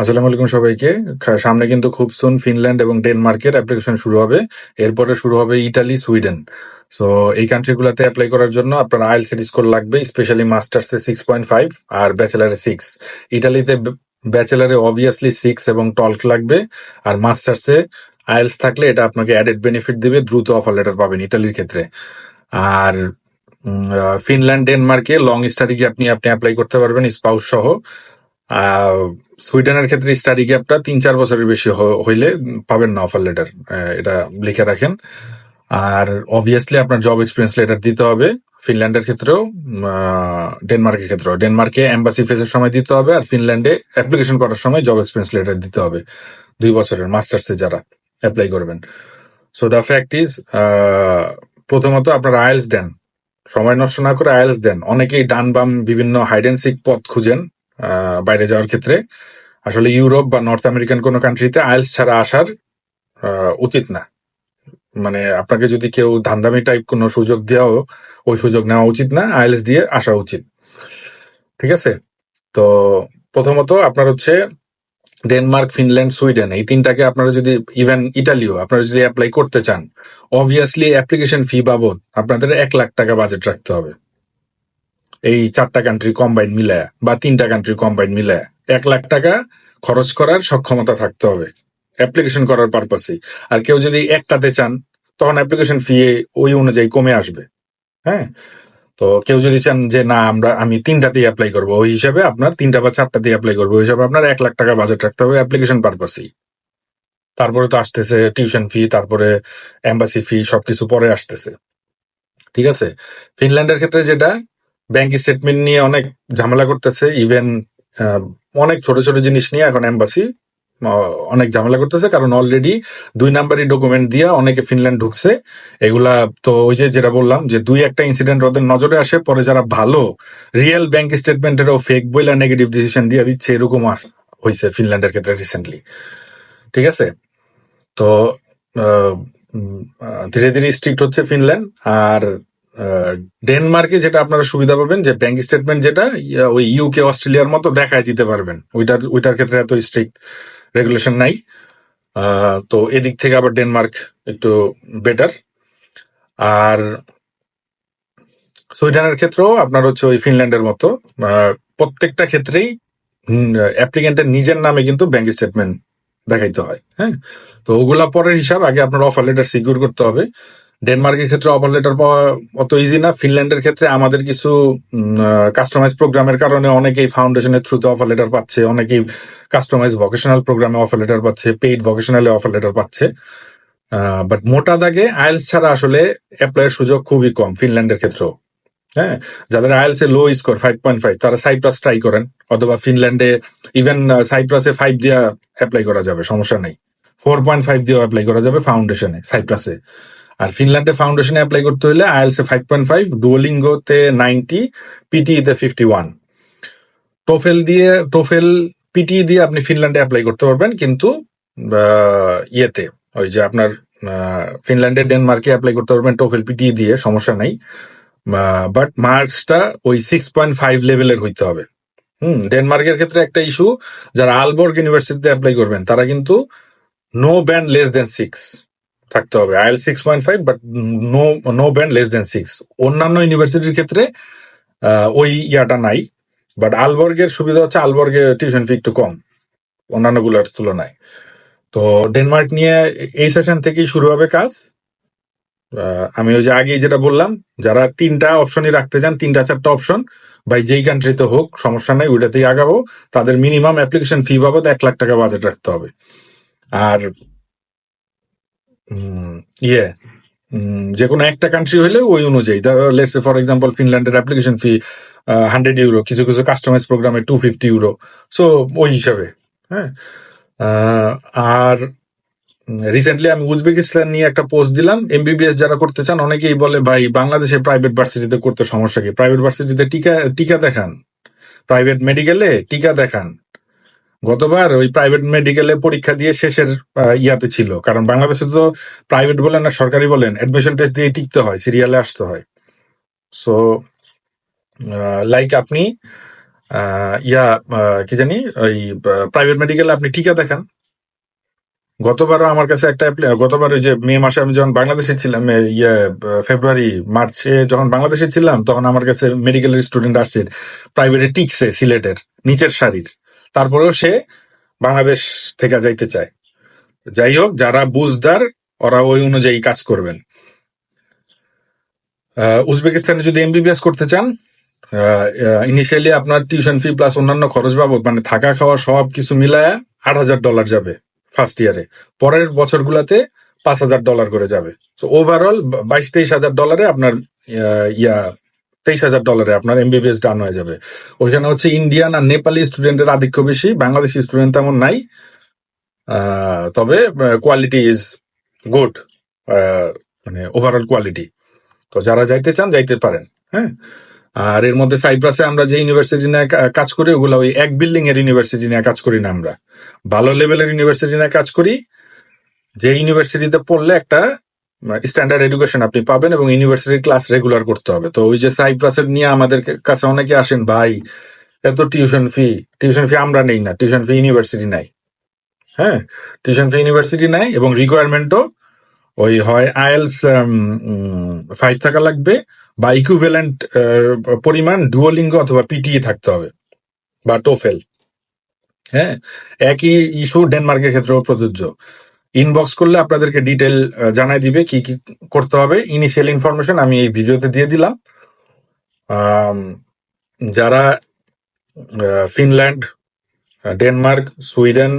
আসসালামু আলাইকুম সবাইকে। সামনে কিন্তু খুব সুন ফিনল্যান্ড এবং ডেনমার্কের অ্যাপ্লিকেশন শুরু হবে। এরপরে শুরু হবে ইটালি সুইডেন সো এই কান্ট্রিগুলোতে অ্যাপ্লাই করার জন্য আপনার আইএল সিরিজ স্কোর লাগবে স্পেশালি মাস্টার্সে সিক্স পয়েন্ট ফাইভ আর ব্যাচেলারে সিক্স ইটালিতে ব্যাচেলারে অবভিয়াসলি সিক্স এবং টলক লাগবে, আর মাস্টার্সে আইএলস থাকলে এটা আপনাকে অ্যাডেড বেনিফিট দিবে, দ্রুত অফার লেটার পাবেন ইটালির ক্ষেত্রে। আর ফিনল্যান্ড ডেনমার্কে লং স্টাডি আপনি আপনি অ্যাপ্লাই করতে পারবেন স্পাউস সহ। সুইডেনের ক্ষেত্রে স্টাডি গ্যাপটা তিন চার বছরের বেশি হইলে পাবেন না অফার লেটার এটা লিখে রাখেন। আর অবভিয়াসলি আপনার জব এক্সপিরিয়েন্স লেটার দিতে হবে। ফিনল্যান্ডের ক্ষেত্রেও ডেনমার্কের ক্ষেত্রেও। ডেনমার্কে এম্বাসি ফেসের সময় দিতে হবে আর ফিনল্যান্ডে অ্যাপ্লিকেশন করার সময় জব এক্সপিরিয়েন্স লেটার দিতে হবে। দুই বছরের মাস্টার্সে যারা অ্যাপ্লাই করবেন। সো দ্য ফ্যাক্ট ইজ প্রথমত আপনার আইএলস দেন। সময় নষ্ট না করে আইএলস দেন। অনেকেই ডান বাম বিভিন্ন হাইড অ্যান্ড সিক পথ খুঁজেন। বাইরে যাওয়ার ক্ষেত্রে। আসলে ইউরোপ বা নর্থ আমেরিকান কোনো কান্ট্রিতে আইএলস ছাড়া আসার উচিত না। মানে আপনাকে যদি কেউ ধান্দামি টাইপ কোনো সুযোগ দেওয়াও, ওই সুযোগ নেওয়া উচিত না আইএলস দিয়ে আসা উচিত। ঠিক আছে? তো প্রথমত আপনার হচ্ছে ডেনমার্ক, ফিনল্যান্ড, সুইডেন, এই তিনটাকে আপনারা যদি ইভেন ইটালিও, আপনারা যদি অ্যাপ্লাই করতে চান অবভিয়াসলি অ্যাপ্লিকেশন ফি বাবদ আপনাদের এক লাখ টাকা বাজেট রাখতে হবে। এই চারটা কান্ট্রি কম্বাইন মিলায়া বা তিনটা কান্ট্রি কম্বাইন মিলায়া এক লাখ টাকা খরচ করার সক্ষমতা থাকতে হবে অ্যাপ্লিকেশন করার পারপাসে আর কেউ যদি একটাতে চান, তখন অ্যাপ্লিকেশন ফি ওই অনুযায়ী কমে আসবে হ্যাঁ? তো কেউ যদি চান যে, না, আমরা, আমি তিনটাতেই অ্যাপ্লাই করব। ওই হিসাবে আপনার তিনটা বা চারটাতেই অ্যাপ্লাই করব। ওই হিসাবে আপনার এক লাখ টাকা বাজেট রাখতে হবে অ্যাপ্লিকেশন পারপাসেই তারপরে তো আসতেছে টিউশন ফি তারপরে এম্বাসি ফি সবকিছু পরে আসতেছে। ঠিক আছে? ফিনল্যান্ডের ক্ষেত্রে যেটা ব্যাংক স্টেটমেন্ট নিয়ে অনেক ঝামেলা করতেছে ইভেন অনেক ছোট ছোট জিনিস নিয়ে এখন এম্বাসি অনেক ঝামেলা করতেছে। কারণ অলরেডি দুই নাম্বারই ডকুমেন্ট দিয়ে অনেকে ফিনল্যান্ড ঢুকছে। এগুলা তো ওই যে যেটা বললাম, যে দুই একটা ইনসিডেন্ট ওদের নজরে আসে, পরে যারা ভালো রিয়েল ব্যাংক স্টেটমেন্টেরও ফেক বইলা নেগেটিভ ডিসিশন দিয়ে দিচ্ছে এরকম হয়েছে ফিনল্যান্ডের ক্ষেত্রে রিসেন্টলি ঠিক আছে? তো ধীরে ধীরে স্ট্রিক্ট হচ্ছে ফিনল্যান্ড আর ডেনমার্কে যেটা আপনারা সুবিধা পাবেন, যে ব্যাংক স্টেটমেন্ট যেটা ওই ইউকে অস্ট্রেলিয়ার মতো দেখায় দিতে পারবেন। ওইটার ওইটার ক্ষেত্রে এত স্ট্রিক্ট রেগুলেশন নাই। তো এদিক থেকে আবার ডেনমার্ক একটু বেটার আর সুইডেনের ক্ষেত্রেও আপনার হচ্ছে ওই ফিনল্যান্ডের মতো প্রত্যেকটা ক্ষেত্রেই অ্যাপ্লিকেন্টের নিজের নামে কিন্তু ব্যাংক স্টেটমেন্ট দেখাইতে হয় হ্যাঁ? তো ওগুলা পরের হিসাব আগে আপনার অফার লেটার সিকিউর করতে হবে। ডেনমার্কের ক্ষেত্রে অফার লেটার পাওয়া অত ইজি না। ফিনল্যান্ডের ক্ষেত্রে আমাদের কিছু কাস্টমাইজ প্রোগ্রামের কারণে অনেকেই ফাউন্ডেশনের থ্রুতে অফার লেটার পাচ্ছে, অনেকেই কাস্টমাইজ ভোকেশনাল প্রোগ্রামে অফার লেটার পাচ্ছে পেইড ভোকেশনালে অফার লেটার পাচ্ছে। বাট মোটা দাগে আইএলস ছাড়া আসলে অ্যাপ্লাইয়ের সুযোগ খুবই কম ফিনল্যান্ডের ক্ষেত্রেও। হ্যাঁ যাদের আইএলস এ low score five point five তারা সাইপ্রাস ট্রাই করেন, অথবা ফিনল্যান্ডে ইভেন সাইপ্রাসে ফাইভ দিয়ে অ্যাপ্লাই করা যাবে, সমস্যা নেই। ফোর পয়েন্ট ফাইভ দিয়েও অ্যাপ্লাই করা যাবে ফাউন্ডেশনে সাইপ্রাসে আর ফিনল্যান্ডে ফাউন্ডেশনে অ্যাপ্লাই করতে হলে আইএলস এ ফাইভ পয়েন্ট ফাইভ ডুয়োলিঙ্গোতে নাইনটি পিটিইতে ফিফটি ওয়ান টোফেল দিয়ে টোফেল পিটি দিয়ে আপনি ফিনল্যান্ডে অ্যাপ্লাই করতে পারবেন, কিন্তু ইয়েতে, ওই যে আপনার ফিনল্যান্ডে ডেনমার্কে অ্যাপ্লাই করতে পারবেন টোফেল পিটি দিয়ে, সমস্যা নাই। বাট মার্কসটা ওই সিক্স পয়েন্ট ফাইভ লেভেলের হইতে হবে। হুম ডেনমার্কের ক্ষেত্রে একটা ইস্যু যারা আলবর্গ ইউনিভার্সিটিতে অ্যাপ্লাই করবেন, তারা কিন্তু no band less than six থাকতে হবে। IL six point five but no no band less than six অন্যান্য ইউনিভার্সিটির ক্ষেত্রে ওই ইয়াটা নাই। বাট আলবর্গের সুবিধা হচ্ছে আলবর্গে টিউশন ফি একটু কম অন্যান্যগুলোর তুলনায়। তো ডেনমার্ক নিয়ে এই সেশন থেকেই শুরু হবে কাজ। আমি ওই যে আগেই যেটা বললাম, যারা তিনটা অপশনই রাখতে চান, তিনটা চারটা অপশন ভাই যেই কান্ট্রিতে হোক, সমস্যা নাই, ওইটাতেই আগাবো। তাদের মিনিমাম অ্যাপ্লিকেশন ফি বাবদ এক লাখ টাকা বাজেট রাখতে হবে। আর ইয়ে যে কোনো একটা কান্ট্রি হলে ওই অনুযায়ী। লেটস ফর এক্সাম্পল ফিনল্যান্ডের অ্যাপ্লিকেশন ফি হান্ড্রেড ইউরো কিছু কিছু কাস্টমাইজ প্রোগ্রামে টু ফিফটি ইউরো সো ওই হিসাবে হ্যাঁ? আর রিসেন্টলি আমি উজবেকিস্তান নিয়ে একটা পোস্ট দিলাম। এমবিবিএস যারা করতে চান, অনেকেই বলে, ভাই, বাংলাদেশে প্রাইভেট ভার্সিটিতে করতে সমস্যা কি? প্রাইভেট ভার্সিটিতে টিকা টিকা দেখান। প্রাইভেট মেডিকেলে টিকা দেখান। গতবার ওই প্রাইভেট মেডিকেলে পরীক্ষা দিয়ে শেষের ইয়াতে ছিল। কারণ বাংলাদেশে তো প্রাইভেট বলেন আর সরকারি বলেন অ্যাডমিশন টেস্ট দিয়ে টিকতে হয় সিরিয়ালে আসতে হয়। সো লাইক আপনি ইয়া কি জানি, ওই প্রাইভেট মেডিকেলে আপনি টিকা দেখান। গতবারও আমার কাছে একটা গতবার ওই যে মে মাসে আমি যখন বাংলাদেশে ছিলাম ইয়ে ফেব্রুয়ারি, মার্চে যখন বাংলাদেশে ছিলাম, তখন আমার কাছে মেডিকেলের স্টুডেন্ট আসছে প্রাইভেটে টিকছে সিলেটের, নিচের সারির। তারপরেও সে বাংলাদেশ থেকে যাইতে চায়। যাই হোক, যারা বুঝদার, ওরা ওই অনুযায়ী কাজ করবেন। উজবেকিস্তানে যদি এমবিবিএস করতে চান ইনিশিয়ালি আপনার টিউশন ফি প্লাস অন্যান্য খরচ বাবদ মানে থাকা খাওয়া সব কিছু মিলায় আট হাজার ডলার যাবে ফার্স্ট ইয়ারে পরের বছরগুলোতে পাঁচ হাজার ডলার করে যাবে। তো ওভারঅল বাইশ তেইশ হাজার ডলারে আপনার ইয়া তেইশ হাজার ডলারে আপনার এমবিবিএস ডান হয়ে যাবে। ওইখানে হচ্ছে ইন্ডিয়ান আর নেপালি স্টুডেন্টের আধিক্য বেশি বাংলাদেশি স্টুডেন্ট তেমন নাই। তবে কোয়ালিটি ইজ গুড মানে ওভারঅল কোয়ালিটি তো যারা যাইতে চান, যাইতে পারেন হ্যাঁ। আর এর মধ্যে সাইপ্রাসে আমরা যে ইউনিভার্সিটি নিয়ে কাজ করি, ওগুলো ওই এক বিল্ডিং এর ইউনিভার্সিটি নিয়ে কাজ করি না আমরা। ভালো লেভেলের ইউনিভার্সিটি নিয়ে কাজ করি। যে ইউনিভার্সিটিতে পড়লে একটা স্ট্যান্ডার্ড এডুকেশন আপনি পাবেন এবং ইউনিভার্সিটি ক্লাস রেগুলার করতে হবে। তো ওই যে সাইপ্রাসের নিয়ে আমাদের কাছে অনেকে আসেন, ভাই, এত টিউশন ফি টিউশন ফি আমরা নেই না টিউশন ফি ইউনিভার্সিটি নাই। হ্যাঁ টিউশন ফি ইউনিভার্সিটি নাই এবং রিকোয়ারমেন্টও ওই হয় আইএলস ফাইভ থাকা লাগবে বা ইকুইভ্যালেন্ট পরিমাণ ডুয়োলিঙ্গ অথবা পিটিই থাকতে হবে বা টোফেল হ্যাঁ একই ইস্যু ডেনমার্কের ক্ষেত্রেও প্রযোজ্য। ইনবক্স করলে আপনাদেরকে ডিটেল জানাই দিবে কি কি করতে হবে। ইনিশিয়াল ইনফরমেশন আমি এই ভিডিওতে দিয়ে দিলাম। যারা Finland Denmark, Sweden,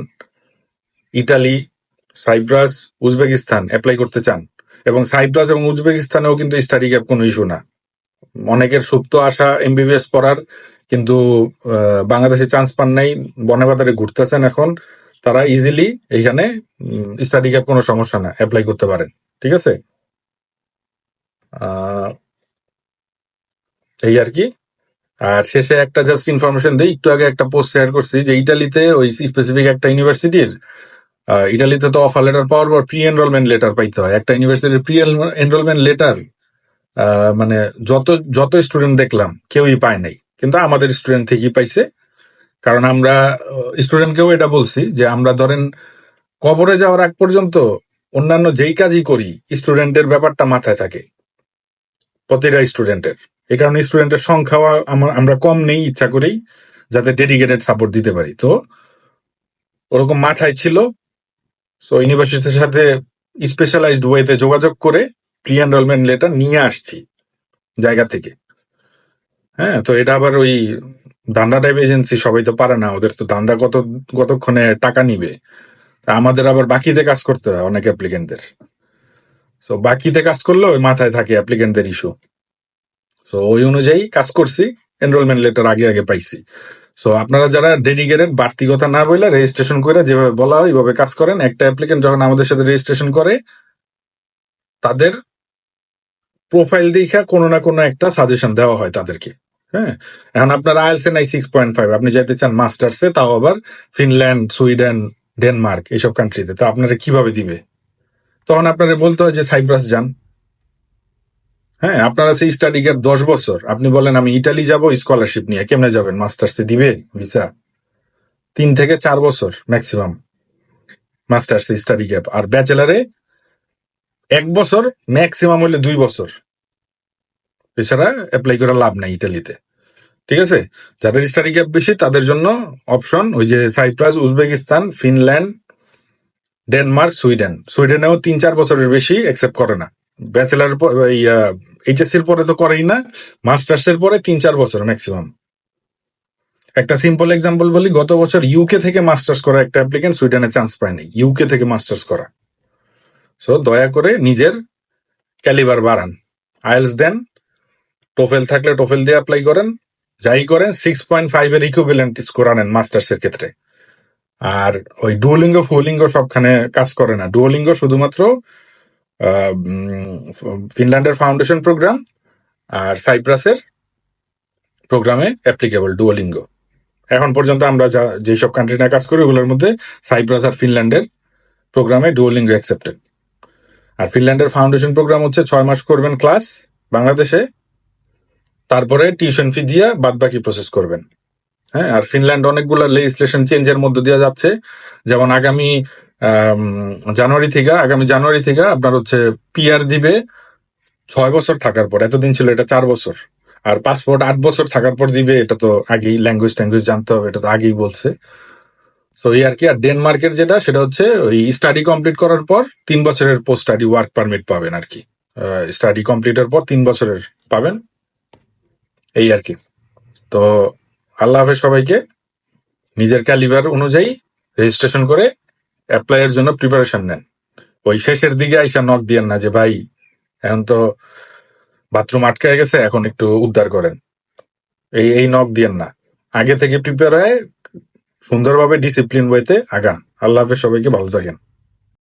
Italy, Cyprus, Uzbekistan apply করতে চান এবং সাইপ্রাস এবং উজবেকিস্তানেও কিন্তু স্টাডি গ্যাপ কোনো ইস্যু না। অনেকের সুপ্ত আশা এমবিবিএস পড়ার, কিন্তু বাংলাদেশে চান্স পান নাই। বনে ঘুরতেছেন এখন। তারা ইজিলি এখানে স্টাডি গ্যাপ কোনো সমস্যা না অ্যাপ্লাই করতে পারেন, ঠিক আছে? এই আর কি। আর শেষে একটা জাস্ট ইনফরমেশন দিই, একটু আগে একটা পোস্ট শেয়ার করছি যে ইটালিতে ওই স্পেসিফিক একটা ইউনিভার্সিটির ইটালিতে তো অফার লেটার পাওয়ার পর প্রি এনরোলমেন্ট লেটার পাইতে হয়। একটা ইউনিভার্সিটির প্রি এনরোলমেন্ট লেটার মানে যত যত স্টুডেন্ট দেখলাম, কেউই পায় নাই। কিন্তু আমাদের স্টুডেন্ট থেকেই পাইছে। কারণ আমরা স্টুডেন্টকেও এটা বলছি যে আমরা ধরেন কবরে যাওয়ার আগ পর্যন্ত অন্যান্য যেই কাজই করি, স্টুডেন্টের ব্যাপারটা মাথায় থাকে। প্রতিটা স্টুডেন্টের। এই কারণে স্টুডেন্টের সংখ্যাও আমরা কম নেই, ইচ্ছা করেই যাতে ডেডিকেটেড সাপোর্ট দিতে পারি। তো ওরকম মাথায় ছিল। সো ইউনিভার্সিটির সাথে স্পেশালাইজড ওয়েতে যোগাযোগ করে প্রি এনরোলমেন্ট লেটার নিয়ে আসছি জায়গা থেকে। হ্যাঁ তো এটা আবার ওই দান্দা টাইপ এজেন্সি সবাই তো পারে না, ওদের তো দান্দা কত, কতক্ষণে টাকা নিবে? আমাদের আবার বাকিতে কাজ করতে হয় অনেক অ্যাপ্লিকেন্টদের সো বাকিতে কাজ করলে ওই মাথায় থাকে অ্যাপ্লিকেন্টদের ইস্যু সো ওই অনুযায়ী কাজ করছি এনরোলমেন্ট লেটার আগে আগে পাইছি। সো আপনারা যারা ডেডিকেটেড বাড়তি কথা না বললে রেজিস্ট্রেশন করে যেভাবে বলা হয় ওইভাবে কাজ করেন। একটা অ্যাপ্লিকেন্ট যখন আমাদের সাথে রেজিস্ট্রেশন করে, তাদের প্রোফাইল দেখা কোনো না কোনো একটা সাজেশন দেওয়া হয় তাদেরকে। হ্যাঁ? এখন আপনার আইএলস নাই সিক্স পয়েন্ট ফাইভ আপনি যাইতে চান মাস্টার্সে, তাও আবার ফিনল্যান্ড, সুইডেন, ডেনমার্ক, এইসব কান্ট্রিতে তা আপনারা কীভাবে দিবে? তখন আপনারা বলতে হয় যে সাইপ্রাস যান। হ্যাঁ আপনারা সেই স্টাডি গ্যাপ দশ বছর। আপনি বলেন, আমি ইটালি যাব স্কলারশিপ নিয়ে। কেমনে যাবেন? মাস্টার্সে দিবে ভিসা তিন থেকে চার বছর ম্যাক্সিমাম মাস্টার্স স্টাডি গ্যাপ আর ব্যাচেলারে এক বছর ম্যাক্সিমাম হলে দুই বছর। এছাড়া অ্যাপ্লাই করে লাভ নাই ইটালিতে ঠিক আছে? যাদের স্টাডি গ্যাপ বেশি, তাদের জন্য অপশন ওই যে Cyprus Uzbekistan Finland Denmark Sweden সুইডেনেও তিন চার বছরের বেশি অ্যাকসেপ্ট করে না। ব্যাচেলার এইচএসসি এর পরে তো করেই না মাস্টার্স এর পরে তিন চার বছর ম্যাক্সিমাম একটা সিম্পল এক্সাম্পল বলি, গত বছর ইউকে থেকে মাস্টার্স করা একটা অ্যাপ্লিকেন্ট সুইডেনে চান্স পায়নি। ইউকে থেকে মাস্টার্স করা। সো দয়া করে নিজের ক্যালিবার বাড়ান। আইএলস দেন টোফেল থাকলে টোফেল দিয়ে অ্যাপ্লাই করেন, যাই করেন সিক্স পয়েন্ট ফাইভ এর ইকুইভ্যালেন্ট স্কোর আনেন মাস্টার্স এর ক্ষেত্রে। আর ওই ডুয়োলিঙ্গ ফুলিঙ্গ সবখানে কাজ করে না। ডুয়োলিঙ্গ শুধুমাত্র ফিনল্যান্ডের ফাউন্ডেশন প্রোগ্রাম আর সাইপ্রাসের প্রোগ্রামে অ্যাপ্লিকেবল ডুয়োলিঙ্গ এখন পর্যন্ত আমরা যা, যেসব কান্ট্রি নিয়ে কাজ করি, ওগুলোর মধ্যে সাইপ্রাস আর ফিনল্যান্ডের প্রোগ্রামে ডুয়োলিঙ্গ অ্যাকসেপ্টেড আর ফিনল্যান্ডের ফাউন্ডেশন প্রোগ্রাম হচ্ছে ছয় মাস করবেন ক্লাস বাংলাদেশে। তারপরে টিউশন ফি দিয়ে বাদ বাকি প্রসেস করবেন। হ্যাঁ আর ফিনল্যান্ড অনেকগুলো লেজিসলেশন চেঞ্জের মধ্য দিয়ে যাচ্ছে। যেমন আগামী জানুয়ারি থেকে, আগামী জানুয়ারি থেকে আপনার হচ্ছে পিআর দিবে ছয় বছর থাকার পর, এতদিন ছিল এটা চার বছর। আর পাসপোর্ট আট বছর থাকার পর দিবে, এটা তো আগেই ল্যাঙ্গুয়েজ ট্যাঙ্গুয়েজ জানতে হবে, এটা তো আগেই বলছে। তো এই আর কি, আর ডেনমার্কের যেটা, সেটা হচ্ছে ওই স্টাডি কমপ্লিট করার পর তিন বছরের পোস্ট স্টাডি ওয়ার্ক পারমিট পাবেন আর কি। স্টাডি কমপ্লিটের পর তিন বছরের পাবেন। এই আর কি। তো আল্লাহ হাফেজ সবাইকে নিজের ক্যালিবার অনুযায়ী রেজিস্ট্রেশন করে অ্যাপ্লাই এর জন্য প্রিপারেশন নেন। ওই শেষের দিকে আইসা নক দিয়েন না যে, ভাই, এখন তো বাথরুম আটকে গেছে, এখন একটু উদ্ধার করেন। এই এই নক দিয়েন না। আগে থেকে প্রিপেয়ার হয়ে সুন্দরভাবে ডিসিপ্লিন ওয়েতে আগান। আল্লাহ হাফেজ সবাইকে ভালো থাকেন।